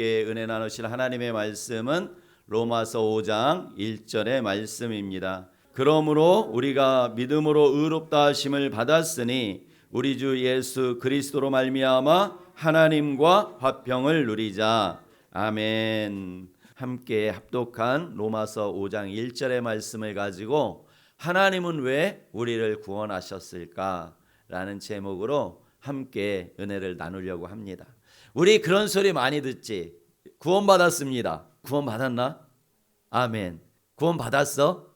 은혜 나누실 하나님의 말씀은 로마서 5장 1절의 말씀입니다. 그러므로 우리가 믿음으로 의롭다 하심을 받았으니 우리 주 예수 그리스도로 말미암아 하나님과 화평을 누리자. 아멘. 함께 합독한 로마서 5장 1절의 말씀을 가지고 하나님은 왜 우리를 구원하셨을까? 라는 제목으로 함께 은혜를 나누려고 합니다. 우리 그런 소리 많이 듣지. 구원받았습니다. 구원받았나? 아멘. 구원받았어?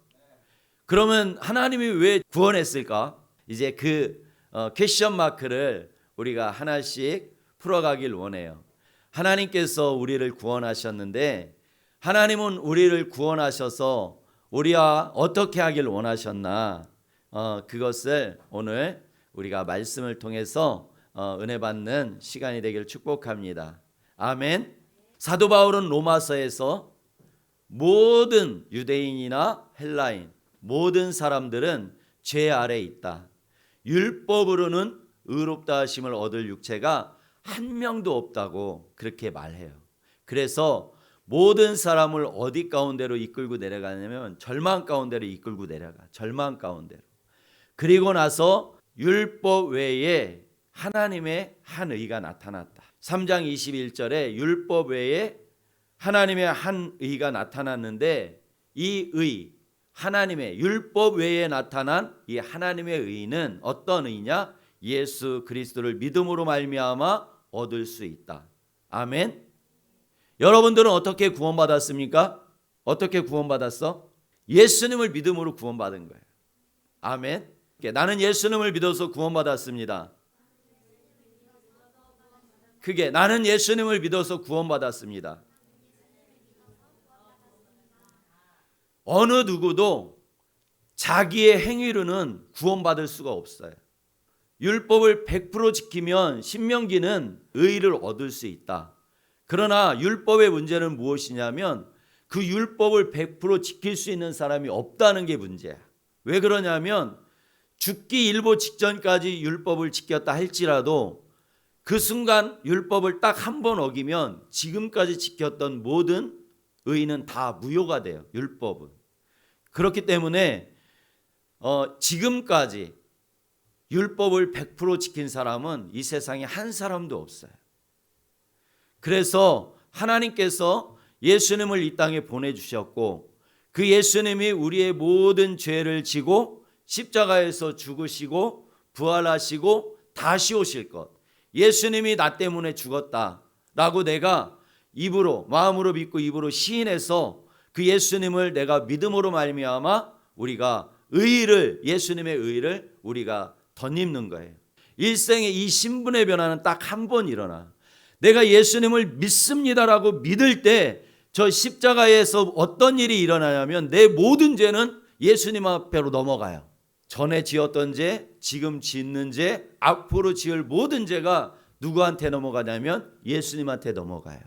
그러면 하나님이 왜 구원했을까? 이제 그 어, 퀘션 마크를 우리가 하나씩 풀어가길 원해요. 하나님께서 우리를 구원하셨는데 하나님은 우리를 구원하셔서 우리와 어떻게 하길 원하셨나? 어, 그것을 오늘 우리가 말씀을 통해서 어, 은혜 받는 시간이 되기를 축복합니다. 아멘. 사도 바울은 로마서에서 모든 유대인이나 헬라인 모든 사람들은 죄 아래 있다. 율법으로는 의롭다 하심을 얻을 육체가 한 명도 없다고 그렇게 말해요. 그래서 모든 사람을 어디 가운데로 이끌고 내려가냐면 절망 가운데로 이끌고 내려가. 절망 가운데로. 그리고 나서 율법 외에 하나님의 한 의가 나타났다. 3장 21절에 율법 외에 하나님의 한 의가 나타났는데 이 의, 하나님의 율법 외에 나타난 이 하나님의 의는 어떤 의냐? 예수 그리스도를 믿음으로 말미암아 얻을 수 있다. 아멘. 여러분들은 어떻게 구원받았습니까? 어떻게 구원받았어? 예수님을 믿음으로 구원받은 거예요. 아멘. 나는 예수님을 믿어서 구원받았습니다. 그게 나는 예수님을 믿어서 구원받았습니다. 어느 누구도 자기의 행위로는 구원받을 수가 없어요. 율법을 100% 지키면 신명기는 의를 얻을 수 있다. 그러나 율법의 문제는 무엇이냐면 그 율법을 100% 지킬 수 있는 사람이 없다는 게 문제야. 왜 그러냐면 죽기 일보 직전까지 율법을 지켰다 할지라도 그 순간 율법을 딱 한 번 어기면 지금까지 지켰던 모든 의는 다 무효가 돼요. 율법은. 그렇기 때문에 어, 지금까지 율법을 100% 지킨 사람은 이 세상에 한 사람도 없어요. 그래서 하나님께서 예수님을 이 땅에 보내주셨고 그 예수님이 우리의 모든 죄를 지고 십자가에서 죽으시고 부활하시고 다시 오실 것. 예수님이 나 때문에 죽었다 라고 내가 입으로 마음으로 믿고 입으로 시인해서 그 예수님을 내가 믿음으로 말미암아 우리가 의를 예수님의 의를 우리가 덧입는 거예요. 일생의 이 신분의 변화는 딱 한 번 일어나. 내가 예수님을 믿습니다라고 믿을 때 저 십자가에서 어떤 일이 일어나냐면 내 모든 죄는 예수님 앞으로 넘어가요. 전에 지었던 죄, 지금 짓는 죄, 앞으로 지을 모든 죄가 누구한테 넘어가냐면 예수님한테 넘어가요.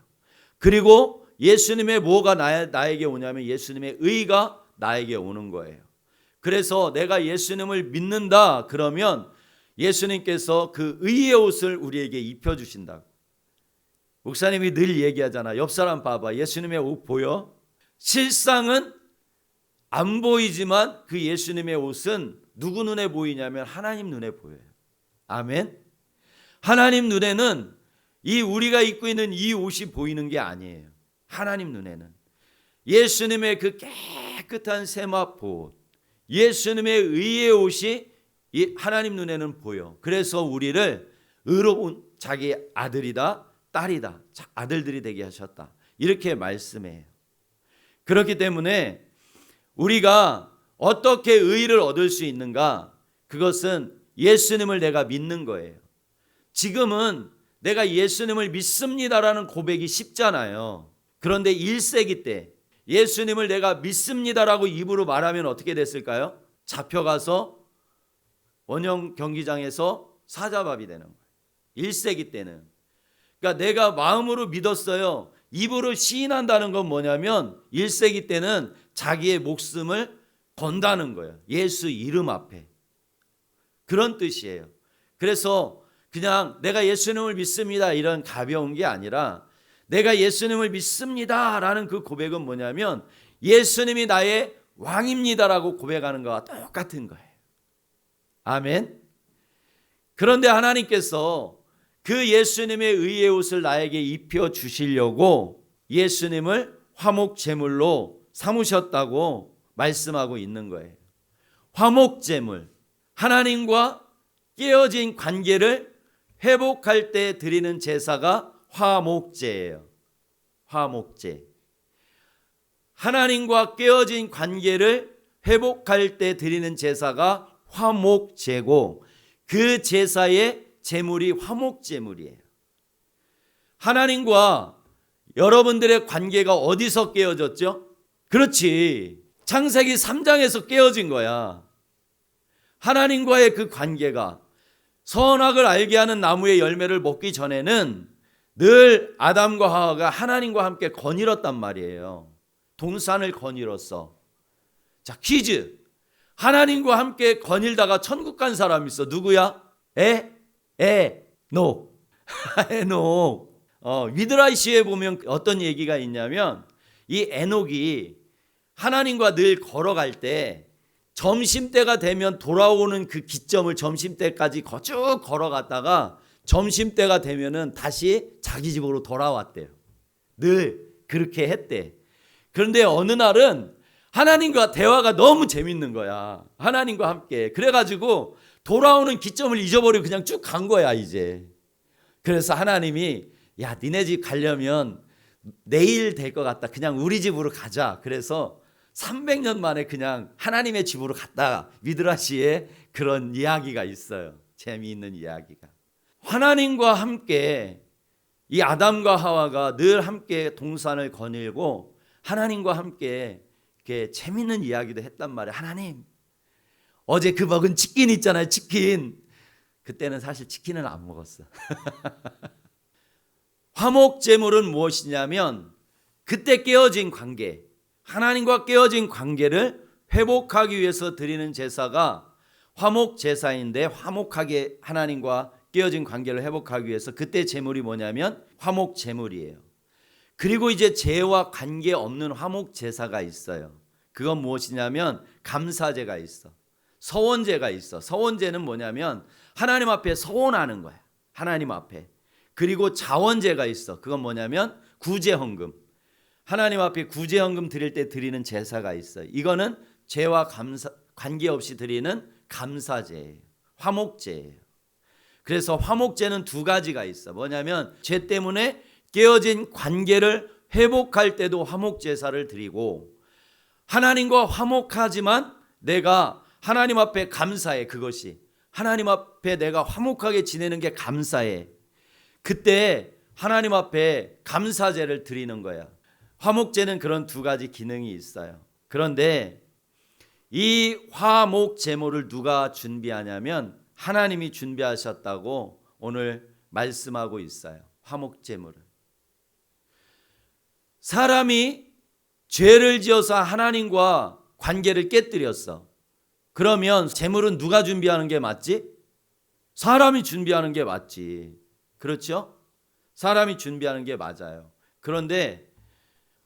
그리고 예수님의 뭐가 나, 나에게 오냐면 예수님의 의가 나에게 오는 거예요. 그래서 내가 예수님을 믿는다 그러면 예수님께서 그 의의 옷을 우리에게 입혀 주신다. 목사님이 늘 얘기하잖아. 옆 사람 봐봐. 예수님의 옷 보여? 실상은 안 보이지만 그 예수님의 옷은 누구 눈에 보이냐면 하나님 눈에 보여요. 아멘. 하나님 눈에는 이 우리가 입고 있는 이 옷이 보이는 게 아니에요. 하나님 눈에는 예수님의 그 깨끗한 세마포 예수님의 의의 옷이 하나님 눈에는 보여. 그래서 우리를 의로운 자기 아들이다, 딸이다, 아들들이 되게 하셨다. 이렇게 말씀해요. 그렇기 때문에 우리가 어떻게 의를 얻을 수 있는가? 그것은 예수님을 내가 믿는 거예요. 지금은 내가 예수님을 믿습니다라는 고백이 쉽잖아요. 그런데 1세기 때 예수님을 내가 믿습니다라고 입으로 말하면 어떻게 됐을까요? 잡혀가서 원형 경기장에서 사자밥이 되는 거예요. 1세기 때는. 그러니까 내가 마음으로 믿었어요. 입으로 시인한다는 건 뭐냐면 1세기 때는 자기의 목숨을 건다는 거예요. 예수 이름 앞에. 그런 뜻이에요. 그래서 그냥 내가 예수님을 믿습니다. 이런 가벼운 게 아니라 내가 예수님을 믿습니다라는 그 고백은 뭐냐면 예수님이 나의 왕입니다라고 고백하는 거와 똑같은 거예요. 아멘. 그런데 하나님께서 그 예수님의 의의 옷을 나에게 입혀 주시려고 예수님을 화목 제물로 삼으셨다고 말씀하고 있는 거예요. 화목 제물 하나님과 깨어진 관계를 회복할 때 드리는 제사가 화목제예요. 화목제. 하나님과 깨어진 관계를 회복할 때 드리는 제사가 화목제고 그 제사의 제물이 화목제물이에요. 하나님과 여러분들의 관계가 어디서 깨어졌죠? 그렇지. 창세기 3장에서 깨어진 거야. 하나님과의 그 관계가 선악을 알게 하는 나무의 열매를 먹기 전에는 늘 아담과 하와가 하나님과 함께 거닐었단 말이에요. 동산을 거닐었어. 자, 퀴즈. 하나님과 함께 거닐다가 천국 간 사람 있어. 누구야? 에? 에? 노. 에녹. 어, 위드라이시에 보면 어떤 얘기가 있냐면 이 에녹이 하나님과 늘 걸어갈 때 점심 때가 되면 돌아오는 그 기점을 점심 때까지 쭉 걸어갔다가 점심 때가 되면은 다시 자기 집으로 돌아왔대요. 늘 그렇게 했대. 그런데 어느 날은 하나님과 대화가 너무 재밌는 거야. 하나님과 함께. 그래가지고 돌아오는 기점을 잊어버리고 그냥 쭉 간 거야, 이제. 그래서 하나님이 야, 니네 집 가려면 내일 될 것 같다. 그냥 우리 집으로 가자. 그래서 300년 만에 그냥 하나님의 집으로 갔다. 미드라시에 그런 이야기가 있어요. 재미있는 이야기가. 하나님과 함께 이 아담과 하와가 늘 함께 동산을 거닐고 하나님과 함께 이렇게 재밌는 이야기도 했단 말이에요. 하나님, 어제 그 먹은 치킨 있잖아요. 치킨. 그때는 사실 치킨은 안 먹었어. 화목 제물은 무엇이냐면 그때 깨어진 관계, 하나님과 깨어진 관계를 회복하기 위해서 드리는 제사가 화목 제사인데 화목하게 하나님과 깨어진 관계를 회복하기 위해서 그때 제물이 뭐냐면 화목 제물이에요. 그리고 이제 죄와 관계 없는 화목 제사가 있어요. 그건 무엇이냐면 감사제가 있어. 서원제가 있어. 서원제는 뭐냐면 하나님 앞에 서원하는 거야. 하나님 앞에. 그리고 자원제가 있어. 그건 뭐냐면 구제 헌금. 하나님 앞에 구제헌금 드릴 때 드리는 제사가 있어요. 이거는 죄와 감사 관계없이 드리는 감사제예요. 화목제예요. 그래서 화목제는 두 가지가 있어. 뭐냐면 죄 때문에 깨어진 관계를 회복할 때도 화목 제사를 드리고 하나님과 화목하지만 내가 하나님 앞에 감사해 그것이 하나님 앞에 내가 화목하게 지내는 게 감사해. 그때 하나님 앞에 감사제를 드리는 거야. 화목제는 그런 두 가지 기능이 있어요. 그런데 이 화목 제물을 누가 준비하냐면 하나님이 준비하셨다고 오늘 말씀하고 있어요. 화목 제물을. 사람이 죄를 지어서 하나님과 관계를 깨뜨렸어. 그러면 제물은 누가 준비하는 게 맞지? 사람이 준비하는 게 맞지. 그렇죠? 사람이 준비하는 게 맞아요. 그런데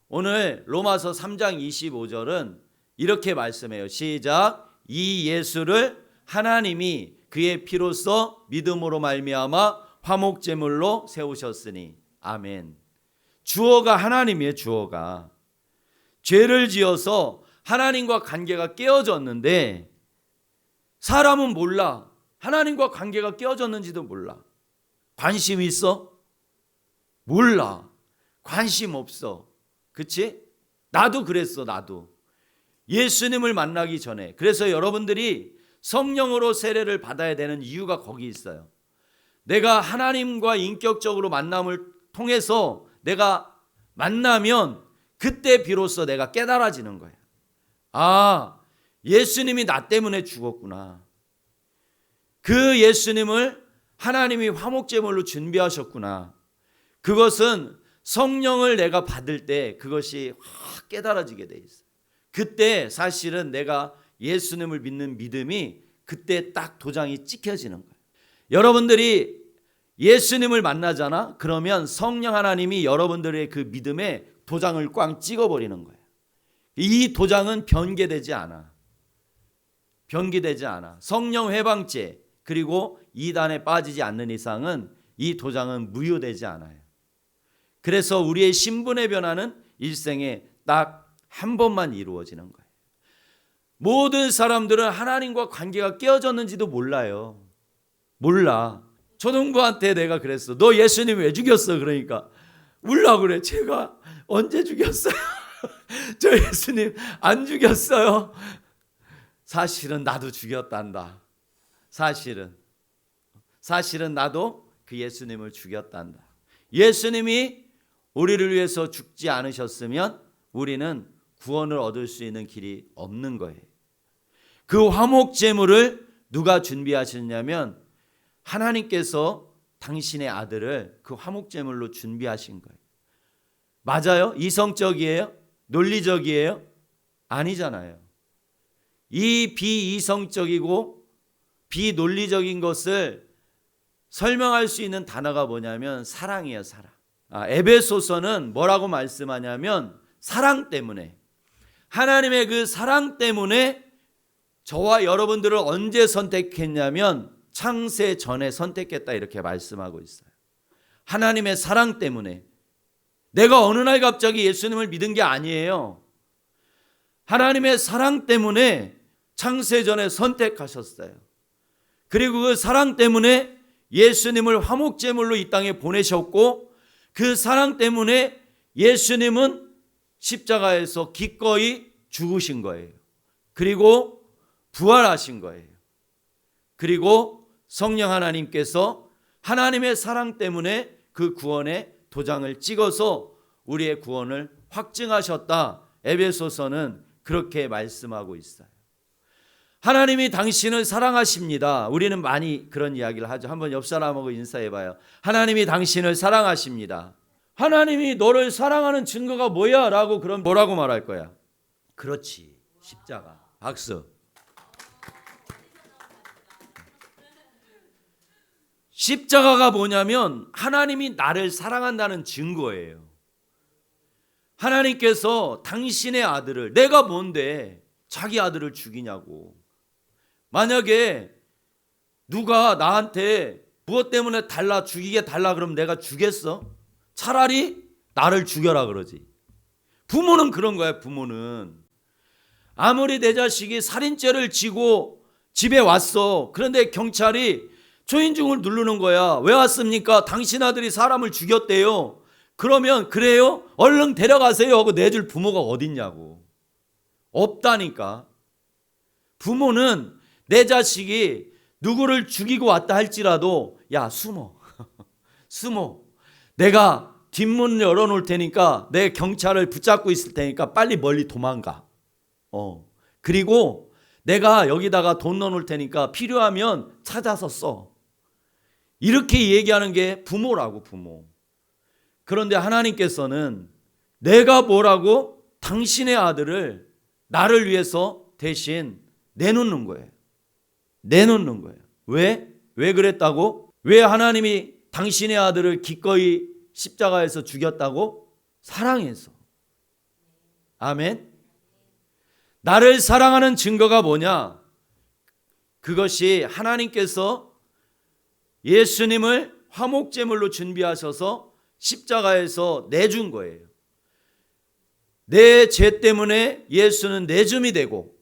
오늘 로마서 3장 25절은 이렇게 말씀해요. 시작. 이 예수를 하나님이 그의 피로써 믿음으로 말미암아 화목 제물로 세우셨으니 아멘. 주어가 하나님이에요, 주어가. 죄를 지어서 하나님과 관계가 깨어졌는데 사람은 몰라. 하나님과 관계가 깨어졌는지도 몰라. 관심 있어? 몰라. 관심 없어. 그치? 나도 그랬어, 나도. 예수님을 만나기 전에. 그래서 여러분들이 성령으로 세례를 받아야 되는 이유가 거기 있어요. 내가 하나님과 인격적으로 만남을 통해서 내가 만나면 그때 비로소 내가 깨달아지는 거예요. 아, 예수님이 나 때문에 죽었구나. 그 예수님을 하나님이 화목제물로 준비하셨구나. 그것은 성령을 내가 받을 때 그것이 확 깨달아지게 돼 있어요. 그때 사실은 내가 예수님을 믿는 믿음이 그때 딱 도장이 찍혀지는 거예요. 여러분들이 예수님을 만나잖아. 그러면 성령 하나님이 여러분들의 그 믿음에 도장을 꽝 찍어 버리는 거예요. 이 도장은 변개되지 않아. 변개되지 않아. 성령 회방죄 그리고 이단에 빠지지 않는 이상은 이 도장은 무효되지 않아요. 그래서 우리의 신분의 변화는 일생에 딱 한 번만 이루어지는 거예요. 모든 사람들은 하나님과 관계가 깨어졌는지도 몰라요. 몰라. 초등부한테 내가 그랬어. 너 예수님 왜 죽였어? 그러니까 울라 그래. 제가 언제 죽였어요? 저 예수님 안 죽였어요. 사실은 나도 죽였단다. 사실은 사실은 나도 그 예수님을 죽였단다. 예수님이 우리를 위해서 죽지 않으셨으면 우리는 구원을 얻을 수 있는 길이 없는 거예요. 그 화목 제물을 누가 준비하셨냐면 하나님께서 당신의 아들을 그 화목 제물로 준비하신 거예요. 맞아요? 이성적이에요? 논리적이에요? 아니잖아요. 이 비이성적이고 비논리적인 것을 설명할 수 있는 단어가 뭐냐면 사랑이에요, 사랑. 아, 에베소서는 뭐라고 말씀하냐면 사랑 때문에 하나님의 그 사랑 때문에 저와 여러분들을 언제 선택했냐면 창세 전에 선택했다 이렇게 말씀하고 있어요. 하나님의 사랑 때문에 내가 어느 날 갑자기 예수님을 믿은 게 아니에요. 하나님의 사랑 때문에 창세 전에 선택하셨어요. 그리고 그 사랑 때문에 예수님을 화목제물로 이 땅에 보내셨고 그 사랑 때문에 예수님은 십자가에서 기꺼이 죽으신 거예요. 그리고 부활하신 거예요. 그리고 성령 하나님께서 하나님의 사랑 때문에 그 구원의 도장을 찍어서 우리의 구원을 확증하셨다. 에베소서는 그렇게 말씀하고 있어요. 하나님이 당신을 사랑하십니다. 우리는 많이 그런 이야기를 하죠. 한번 옆 사람하고 인사해 봐요. 하나님이 당신을 사랑하십니다. 하나님이 너를 사랑하는 증거가 뭐야? 라고 그럼 뭐라고 말할 거야? 그렇지. 십자가. 박수. 십자가가 뭐냐면 하나님이 나를 사랑한다는 증거예요. 하나님께서 당신의 아들을 내가 뭔데 자기 아들을 죽이냐고. 만약에 누가 나한테 무엇 때문에 달라 죽이게 달라 그러면 내가 주겠어? 차라리 나를 죽여라 그러지. 부모는 그런 거야, 부모는. 아무리 내 자식이 살인죄를 지고 집에 왔어. 그런데 경찰이 초인종을 누르는 거야. 왜 왔습니까? 당신 아들이 사람을 죽였대요. 그러면 그래요? 얼른 데려가세요 하고 내줄 부모가 어딨냐고. 없다니까. 부모는 내 자식이 누구를 죽이고 왔다 할지라도 야 숨어. 숨어. 내가 뒷문 열어놓을 테니까 내 경찰을 붙잡고 있을 테니까 빨리 멀리 도망가. 어. 그리고 내가 여기다가 돈 넣어놓을 테니까 필요하면 찾아서 써. 이렇게 얘기하는 게 부모라고 부모. 그런데 하나님께서는 내가 뭐라고 당신의 아들을 나를 위해서 대신 내놓는 거예요. 내놓는 거예요. 왜? 왜 그랬다고? 왜 하나님이 당신의 아들을 기꺼이 십자가에서 죽였다고? 사랑해서. 아멘. 나를 사랑하는 증거가 뭐냐? 그것이 하나님께서 예수님을 화목제물로 준비하셔서 십자가에서 내준 거예요. 내 죄 때문에 예수는 내줌이 되고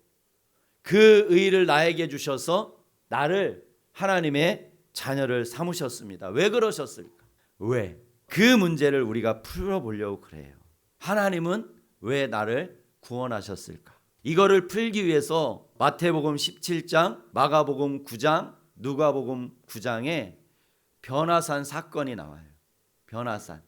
그 의를 나에게 주셔서 나를 하나님의 자녀를 삼으셨습니다. 왜 그러셨을까? 왜? 그 문제를 우리가 풀어보려고 그래요. 하나님은 왜 나를 구원하셨을까? 이거를 풀기 위해서 마태복음 17장, 마가복음 9장, 누가복음 9장에 변화산 사건이 나와요. 변화산.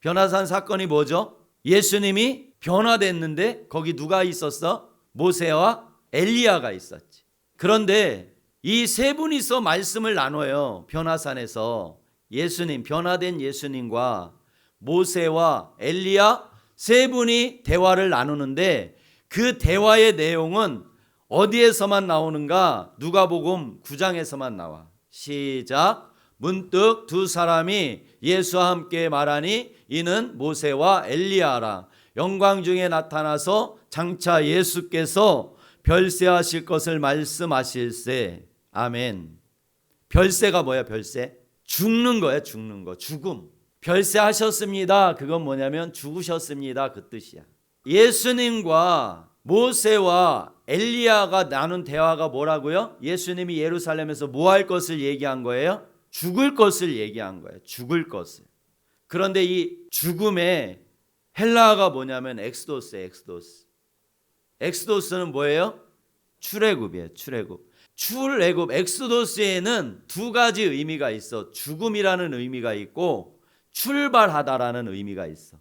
변화산 사건이 뭐죠? 예수님이 변화됐는데 거기 누가 있었어? 모세와 엘리야가 있었지. 그런데 이 세 분이서 말씀을 나눠요. 변화산에서 예수님 변화된 예수님과 모세와 엘리야 세 분이 대화를 나누는데 그 대화의 내용은 어디에서만 나오는가? 누가복음 9장에서만 나와. 시작. 문득 두 사람이 예수와 함께 말하니 이는 모세와 엘리야라 영광 중에 나타나서 장차 예수께서 별세하실 것을 말씀하실세 아멘. 별세가 뭐야 별세? 죽는 거야 죽는 거 죽음. 별세하셨습니다. 그건 뭐냐면 죽으셨습니다 그 뜻이야. 예수님과 모세와 엘리야가 나눈 대화가 뭐라고요? 예수님이 예루살렘에서 뭐 할 것을 얘기한 거예요? 죽을 것을 얘기한 거예요. 죽을 것을. 그런데 이 죽음의 헬라어가 뭐냐면 엑스도스, 엑스도스. 엑스도스는 뭐예요? 출애굽이에요. 출애굽. 출애굽 엑스도스에는 두 가지 의미가 있어. 죽음이라는 의미가 있고 출발하다라는 의미가 있어.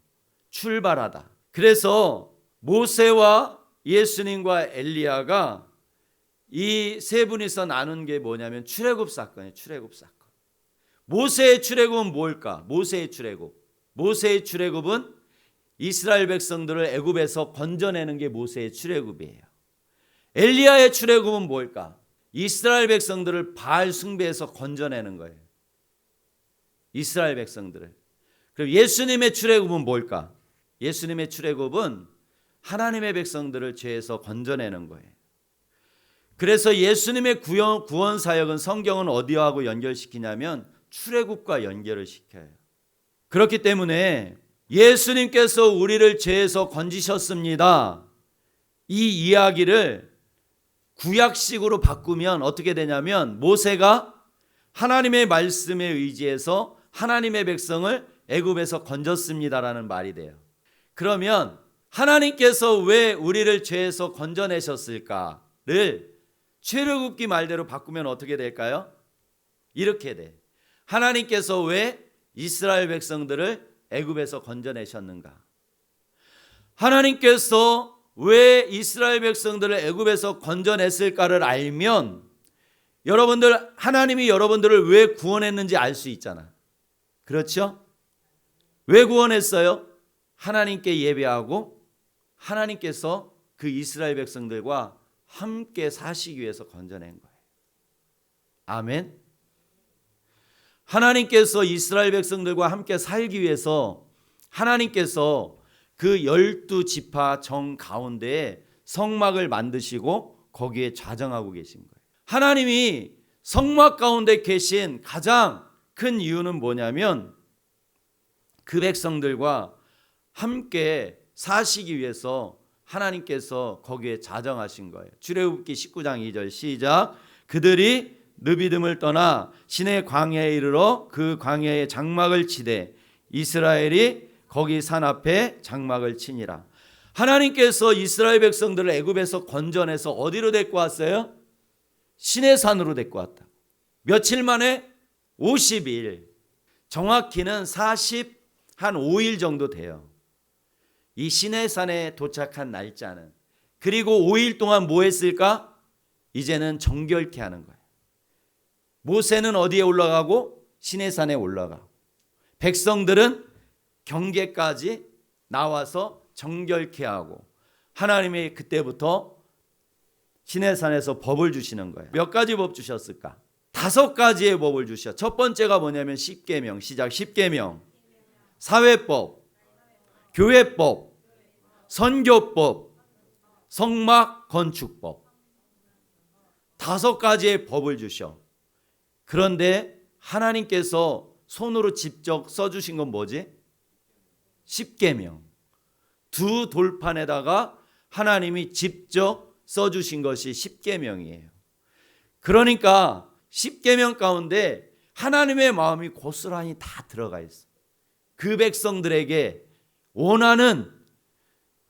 출발하다. 그래서 모세와 예수님과 엘리야가 이 세 분이서 나눈 게 뭐냐면 출애굽 사건이에요. 출애굽 사건. 모세의 출애굽은 뭘까? 모세의 출애굽. 모세의 출애굽은 이스라엘 백성들을 애굽에서 건져내는 게 모세의 출애굽이에요. 엘리야의 출애굽은 뭘까? 이스라엘 백성들을 바알 숭배에서 건져내는 거예요. 이스라엘 백성들을. 그럼 예수님의 출애굽은 뭘까? 예수님의 출애굽은 하나님의 백성들을 죄에서 건져내는 거예요. 그래서 예수님의 구원, 구원 사역은 성경은 어디하고 연결시키냐면 출애굽과 연결을 시켜요. 그렇기 때문에 예수님께서 우리를 죄에서 건지셨습니다. 이 이야기를 구약식으로 바꾸면 어떻게 되냐면 모세가 하나님의 말씀에 의지해서 하나님의 백성을 애굽에서 건졌습니다라는 말이 돼요. 그러면 하나님께서 왜 우리를 죄에서 건져내셨을까를 출애굽기 말대로 바꾸면 어떻게 될까요? 이렇게 돼. 하나님께서 왜 이스라엘 백성들을 애굽에서 건져내셨는가? 하나님께서 왜 이스라엘 백성들을 애굽에서 건져냈을까를 알면 여러분들 하나님이 여러분들을 왜 구원했는지 알 수 있잖아. 그렇죠? 왜 구원했어요? 하나님께 예배하고 하나님께서 그 이스라엘 백성들과 함께 사시기 위해서 건져낸 거예요. 아멘. 하나님께서 이스라엘 백성들과 함께 살기 위해서 하나님께서 그 열두 지파 정 가운데에 성막을 만드시고 거기에 좌정하고 계신 거예요. 하나님이 성막 가운데 계신 가장 큰 이유는 뭐냐면 그 백성들과 함께 사시기 위해서 하나님께서 거기에 자정하신 거예요. 출애굽기 19장 2절 시작. 그들이 느비듬을 떠나 신의 광야에 이르러 그 광야에 장막을 치되 이스라엘이 거기 산 앞에 장막을 치니라. 하나님께서 이스라엘 백성들을 애굽에서 건져내서 어디로 데리고 왔어요? 신의 산으로 데리고 왔다. 며칠 만에 50일. 정확히는 40, 한 5일 정도 돼요. 이 신의 산에 도착한 날짜는. 그리고 5일 동안 뭐 했을까? 이제는 정결케 하는 거예요. 모세는 어디에 올라가고 신의 산에 올라가고 백성들은 경계까지 나와서 정결케 하고 하나님이 그때부터 신의 산에서 법을 주시는 거예요. 몇 가지 법 주셨을까? 다섯 가지의 법을 주셔. 첫 번째가 뭐냐면 십계명 시작 십계명 사회법 교회법 선교법 성막 건축법 다섯 가지의 법을 주셔. 그런데 하나님께서 손으로 직접 써주신 건 뭐지? 십계명. 두 돌판에다가 하나님이 직접 써주신 것이 십계명이에요. 그러니까 십계명 가운데 하나님의 마음이 고스란히 다 들어가 있어. 그 백성들에게 원하는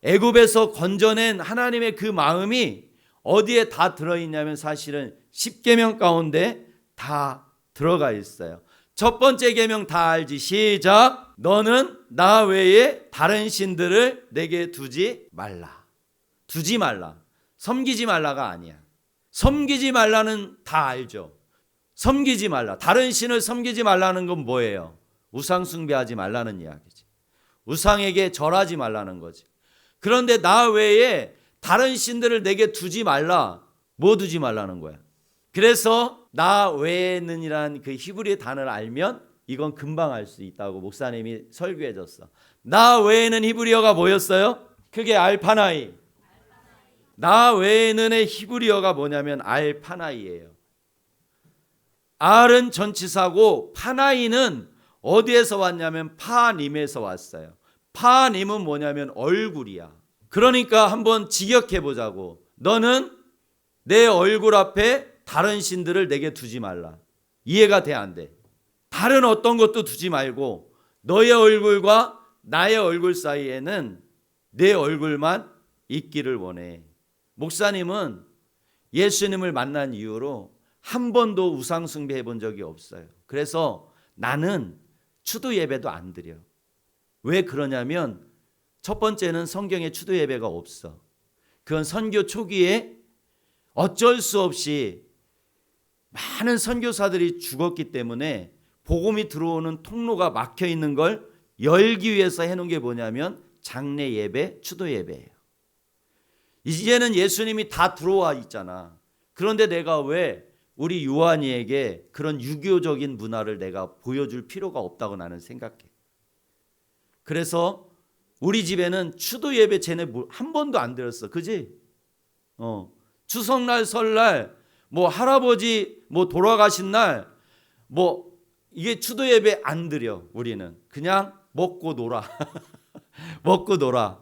애굽에서 건져낸 하나님의 그 마음이 어디에 다 들어 있냐면 사실은 십계명 가운데 다 들어가 있어요. 첫 번째 계명 다 알지. 시작. 너는 나 외에 다른 신들을 내게 두지 말라. 두지 말라. 섬기지 말라가 아니야. 섬기지 말라는 다 알죠. 섬기지 말라. 다른 신을 섬기지 말라는 건 뭐예요? 우상 숭배하지 말라는 이야기지. 우상에게 절하지 말라는 거지. 그런데 나 외에 다른 신들을 내게 두지 말라. 뭐 두지 말라는 거야? 그래서 나 외에는이란 그 히브리 단어를 알면 이건 금방 알 수 있다고 목사님이 설교해 줬어. 나 외에는 히브리어가 뭐였어요? 그게 알파나이. 나 외에는의 히브리어가 뭐냐면 알파나이예요. 알은 전치사고 파나이는 어디에서 왔냐면 파님에서 왔어요. 파님은 뭐냐면 얼굴이야. 그러니까 한번 직역해 보자고. 너는 내 얼굴 앞에 다른 신들을 내게 두지 말라. 이해가 돼 안 돼? 다른 어떤 것도 두지 말고 너의 얼굴과 나의 얼굴 사이에는 내 얼굴만 있기를 원해. 목사님은 예수님을 만난 이후로 한 번도 우상 숭배해 본 적이 없어요. 그래서 나는 추도 예배도 안 드려. 왜 그러냐면 첫 번째는 성경에 추도 예배가 없어. 그건 선교 초기에 어쩔 수 없이 많은 선교사들이 죽었기 때문에 복음이 들어오는 통로가 막혀 있는 걸 열기 위해서 해놓은 게 뭐냐면 장례 예배, 추도 예배예요. 이제는 예수님이 다 들어와 있잖아. 그런데 내가 왜 우리 요한이에게 그런 유교적인 문화를 내가 보여줄 필요가 없다고 나는 생각해. 그래서 우리 집에는 추도 예배 쟤네 한 번도 안 드렸어. 그지? 어. 추석날 설날 뭐 할아버지 뭐 돌아가신 날 뭐 이게 추도 예배 안 드려 우리는. 그냥 먹고 놀아. 먹고 놀아.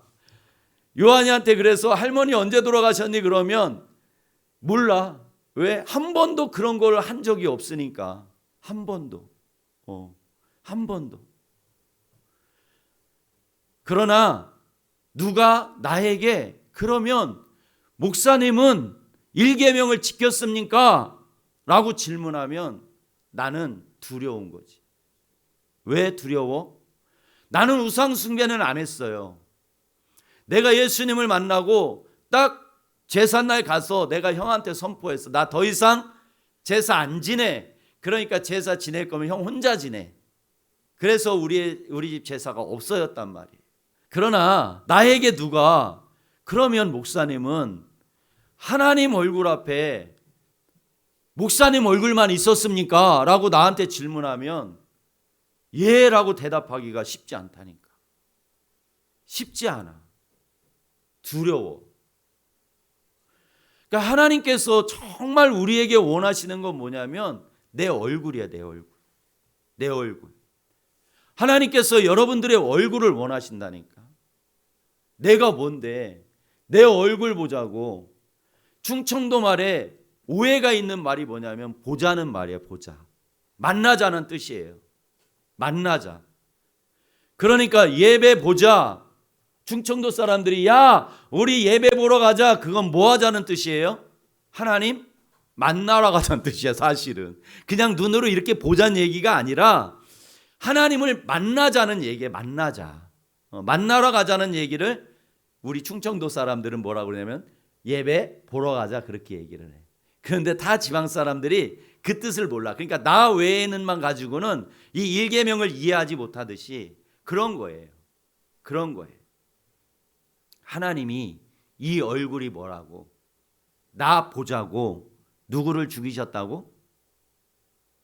요한이한테 그래서 할머니 언제 돌아가셨니? 그러면 몰라. 왜? 한 번도 그런 걸 한 적이 없으니까. 한 번도. 어 한 번도. 그러나 누가 나에게 그러면 목사님은 일계명을 지켰습니까? 라고 질문하면 나는 두려운 거지. 왜 두려워? 나는 우상 숭배는 안 했어요. 내가 예수님을 만나고 딱 제삿날 가서 내가 형한테 선포했어. 나 더 이상 제사 안 지내. 그러니까 제사 지낼 거면 형 혼자 지내. 그래서 우리 우리 집 제사가 없어졌단 말이에요. 그러나 나에게 누가 그러면 목사님은 하나님 얼굴 앞에 목사님 얼굴만 있었습니까? 라고 나한테 질문하면 예 라고 대답하기가 쉽지 않다니까. 쉽지 않아. 두려워. 그러니까 하나님께서 정말 우리에게 원하시는 건 뭐냐면 내 얼굴이야, 내 얼굴. 내 얼굴. 하나님께서 여러분들의 얼굴을 원하신다니까. 내가 뭔데? 내 얼굴 보자고. 충청도 말에 오해가 있는 말이 뭐냐면 보자는 말이에요, 보자. 만나자는 뜻이에요. 만나자. 그러니까 예배 보자. 충청도 사람들이 야, 우리 예배 보러 가자. 그건 뭐 하자는 뜻이에요? 하나님 만나러 가자는 뜻이야, 사실은. 그냥 눈으로 이렇게 보자는 얘기가 아니라 하나님을 만나자는 얘기에 만나자. 어, 만나러 가자는 얘기를 우리 충청도 사람들은 뭐라고 그러냐면 예배 보러 가자 그렇게 얘기를 해. 그런데 다 지방 사람들이 그 뜻을 몰라. 그러니까 나 외에는만 가지고는 이 일계명을 이해하지 못하듯이 그런 거예요. 그런 거예요. 하나님이 이 얼굴이 뭐라고 나 보자고 누구를 죽이셨다고?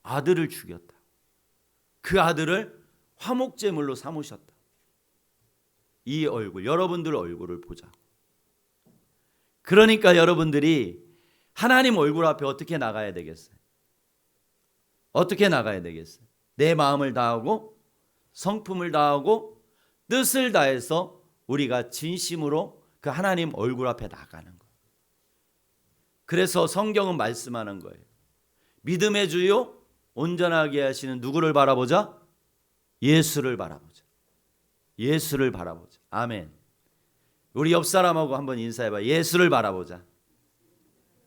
아들을 죽였다. 그 아들을 화목제물로 삼으셨다. 이 얼굴, 여러분들 얼굴을 보자. 그러니까 여러분들이 하나님 얼굴 앞에 어떻게 나가야 되겠어요? 어떻게 나가야 되겠어요? 내 마음을 다하고 성품을 다하고 뜻을 다해서 우리가 진심으로 그 하나님 얼굴 앞에 나가는 거예요. 그래서 성경은 말씀하는 거예요. 믿음의 주요 온전하게 하시는 누구를 바라보자? 예수를 바라보자. 예수를 바라보자. 아멘. 우리 옆 사람하고 한번 인사해봐. 예수를 바라보자.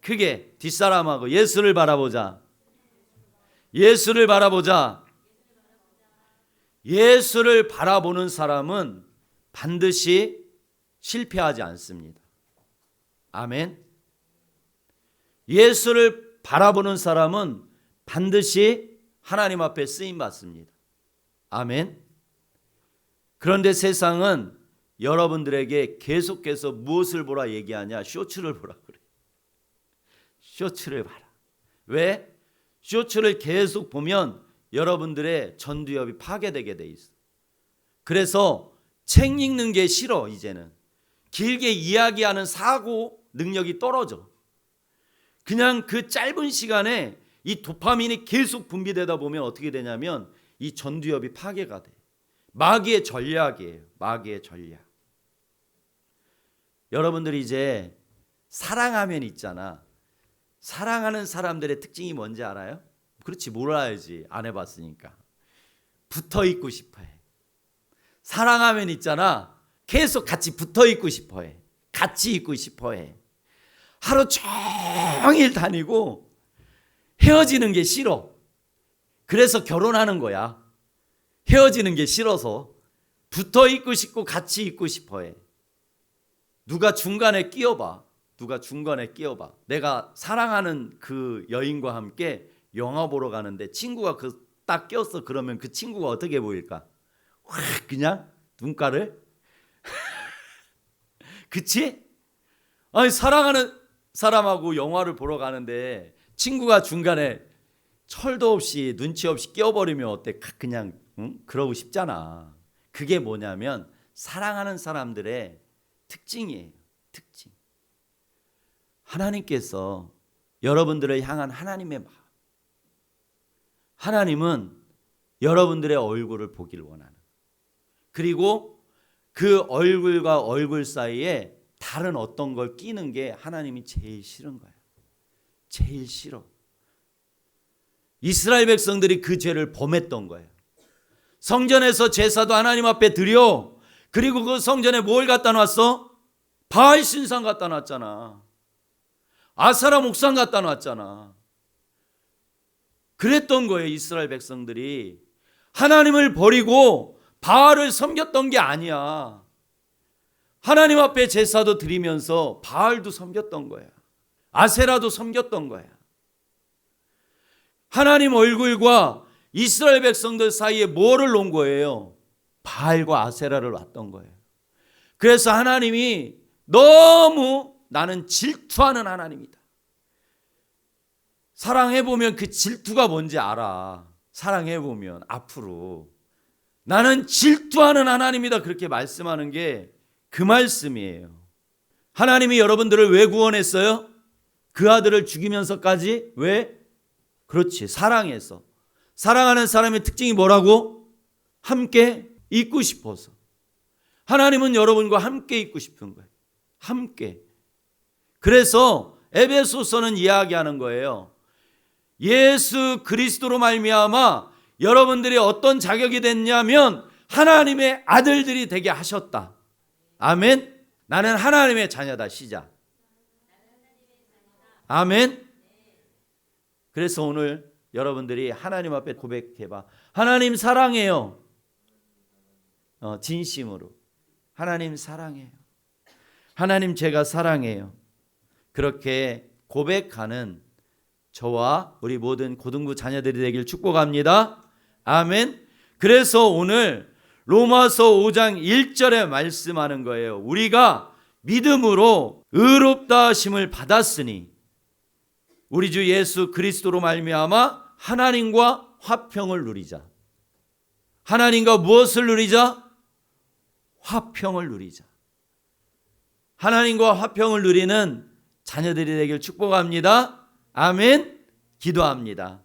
크게 뒷사람하고 예수를 바라보자. 예수를 바라보자. 예수를 바라보는 사람은 반드시 실패하지 않습니다. 아멘. 예수를 바라보는 사람은 반드시 하나님 앞에 쓰임 받습니다. 아멘. 그런데 세상은 여러분들에게 계속해서 무엇을 보라 얘기하냐? 쇼츠를 보라 그래. 쇼츠를 봐라. 왜? 쇼츠를 계속 보면 여러분들의 전두엽이 파괴되게 돼 있어. 그래서 책 읽는 게 싫어 이제는. 길게 이야기하는 사고 능력이 떨어져. 그냥 그 짧은 시간에 이 도파민이 계속 분비되다 보면 어떻게 되냐면 이 전두엽이 파괴가 돼. 마귀의 전략이에요. 마귀의 전략. 여러분들이 이제 사랑하면 있잖아. 사랑하는 사람들의 특징이 뭔지 알아요? 그렇지 몰라야지 안 해봤으니까 붙어 있고 싶어해. 사랑하면 있잖아 계속 같이 붙어 있고 싶어해. 같이 있고 싶어해. 하루 종일 다니고 헤어지는 게 싫어. 그래서 결혼하는 거야. 헤어지는 게 싫어서 붙어 있고 싶고 같이 있고 싶어해. 누가 중간에 끼어봐. 누가 중간에 끼어봐. 내가 사랑하는 그 여인과 함께 영화 보러 가는데 친구가 그딱 꼈어. 그러면 그 친구가 어떻게 보일까? 확 그냥 눈가를 그치? 아니 사랑하는 사람하고 영화를 보러 가는데 친구가 중간에 철도 없이 눈치 없이 끼어버리면 어때? 그냥 응? 그러고 싶잖아. 그게 뭐냐면 사랑하는 사람들의 특징이에요. 특징. 하나님께서 여러분들을 향한 하나님의 마음. 하나님은 여러분들의 얼굴을 보기를 원하는. 그리고 그 얼굴과 얼굴 사이에 다른 어떤 걸 끼는 게 하나님이 제일 싫은 거예요. 제일 싫어. 이스라엘 백성들이 그 죄를 범했던 거예요. 성전에서 제사도 하나님 앞에 드려. 그리고 그 성전에 뭘 갖다 놨어? 바알 신상 갖다 놨잖아. 아사라 목상 갖다 놨잖아. 그랬던 거예요, 이스라엘 백성들이. 하나님을 버리고 바알을 섬겼던 게 아니야. 하나님 앞에 제사도 드리면서 바알도 섬겼던 거야. 아세라도 섬겼던 거야. 하나님 얼굴과 이스라엘 백성들 사이에 뭐를 놓은 거예요? 바알과 아세라를 놨던 거예요. 그래서 하나님이 너무 나는 질투하는 하나님이다. 사랑해 보면 그 질투가 뭔지 알아. 사랑해 보면 앞으로 나는 질투하는 하나님이다 그렇게 말씀하는 게 그 말씀이에요. 하나님이 여러분들을 왜 구원했어요? 그 아들을 죽이면서까지 왜? 그렇지 사랑해서 사랑하는 사람의 특징이 뭐라고? 함께 있고 싶어서 하나님은 여러분과 함께 있고 싶은 거예요. 함께. 그래서 에베소서는 이야기하는 거예요. 예수 그리스도로 말미암아 여러분들이 어떤 자격이 됐냐면 하나님의 아들들이 되게 하셨다. 아멘. 나는 하나님의 자녀다. 시작. 아멘. 그래서 오늘 여러분들이 하나님 앞에 고백해봐. 하나님 사랑해요. 어, 진심으로. 하나님 사랑해요. 하나님 제가 사랑해요. 그렇게 고백하는 저와 우리 모든 고등부 자녀들이 되길 축복합니다. 아멘. 그래서 오늘 로마서 5장 1절에 말씀하는 거예요. 우리가 믿음으로 의롭다 하심을 받았으니 우리 주 예수 그리스도로 말미암아 하나님과 화평을 누리자. 하나님과 무엇을 누리자? 화평을 누리자. 하나님과 화평을 누리는 자녀들이 되길 축복합니다. 아멘. 기도합니다.